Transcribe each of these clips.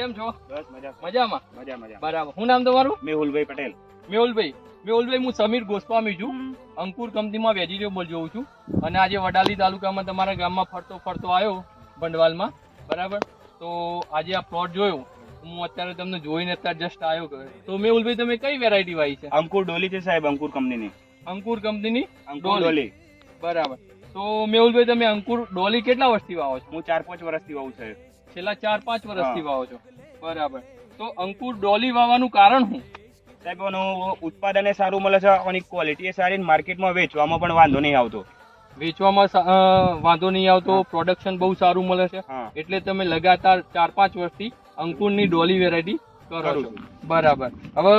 કેમ છો? બસ મજા મજામાં? મજા મજા. બરાબર. શું નામ તમારું? મેહુલભાઈ પટેલ. મેહુલભાઈ. મેહુલભાઈ હું સમીર ગોસ્વામી છું. અંકુર કંપનીમાં વેજીટેબલ જોઉં છું. અને આજે વડાલી તાલુકામાં તમારા ગામમાં ફરતો ફરતો આવ્યો ભંડવાલમાં. બરાબર? તો આજે આ પ્લોટ જોયો. હું અત્યારે તમને જોઈને અત્યારે જસ્ટ આવ્યો તો મેહુલભાઈ તમે કઈ વેરાયટી વાવી છે? અંકુર ડોલી છે સાહેબ અંકુર કંપનીની. અંકુર કંપનીની અંકુર ડોલી. ડોલી. બરાબર. તો મેહુલભાઈ તમે અંકુર ડોલી કેટલા વર્ષથી વાવો છો? હું ચાર પાંચ વર્ષથી વાવું છે. છેલ્લા ચાર પાંચ વર્ષથી વાવો છો. બરાબર. તો અંકુર ડોલી વાવવાનું કારણ શું? સાહેબ આનું ઉત્પાદન એ સારું મળે છે અને ક્વોલિટી એ સારી માર્કેટમાં વેચવામાં પણ વાંધો નહીં આવતો. વેચવામાં વાંધો નહીં આવતો પ્રોડક્શન બહુ સારું મળે છે. એટલે તમે લગાતાર ચાર પાંચ વર્ષથી અંકુરની ડોલી વેરાયટી કરો છો. બરાબર. હવે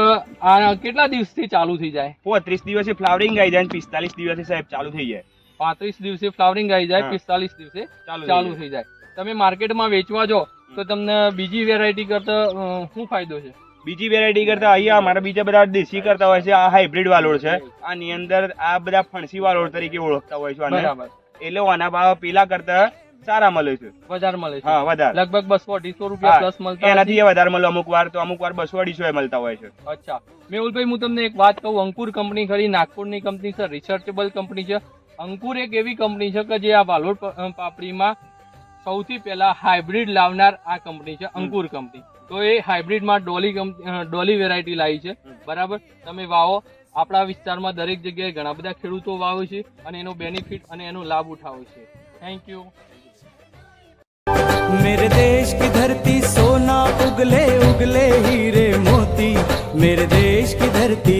આ કેટલા દિવસથી ચાલુ થઈ જાય? પોત્રીસ દિવસે ફ્લાવરિંગ આવી જાય પિસ્તાલીસ દિવસે સાહેબ ચાલુ થઈ જાય. પાંત્રીસ દિવસે ફ્લાવરિંગ આવી જાય. પિસ્તાલીસ દિવસે ચાલુ થઈ જાય. તમે માર્કેટમાં વેચવા જો તો તમને બીજી વેરાયટી કરતા શું ફાયદો છે? બીજી વેરાયટી કરતા અહીંયા અમારા બીજા બધા દેશી કરતા હોય છે આ હાઇબ્રિડ વાલોડ છે. આની અંદર આ બધા ફણસી વાલોડ તરીકે ઓળખતા હોય છે એટલે આના ભાવ પેલા કરતા સારા મળે છે. વધારે મળે છે. હા વધારે. લગભગ બસો અઢીસો રૂપિયા પ્લસ મળતા એનાથી વધારે મળે. અમુક વાર તો અમુક વાર બસો અઢીસો એ મળતા હોય છે. અચ્છા. મેહુલભાઈ હું તમને એક વાત કહું. અંકુર કંપની ખરી નાગપુરની કંપની છે રિસર્ચેબલ કંપની છે. અંકુર એક એવી કંપની છે કે જે આ વાલોડ પાપડીમાં સૌથી પહેલા હાઇબ્રિડ લાવનાર આ કંપની છે અંકુર કંપની. તો એ હાઇબ્રિડમાં ડોલી ડોલી વેરાયટી લાવી છે. બરાબર? તમે વાવો. આપણા વિસ્તારમાં દરેક જગ્યાએ ઘણા બધા ખેડૂતો વાવે છે અને એનો બેનિફિટ અને એનો લાભ ઉઠાવે છે. થેન્ક યુ सोना उगले उगले हीरे मोती मेरे देश की धरती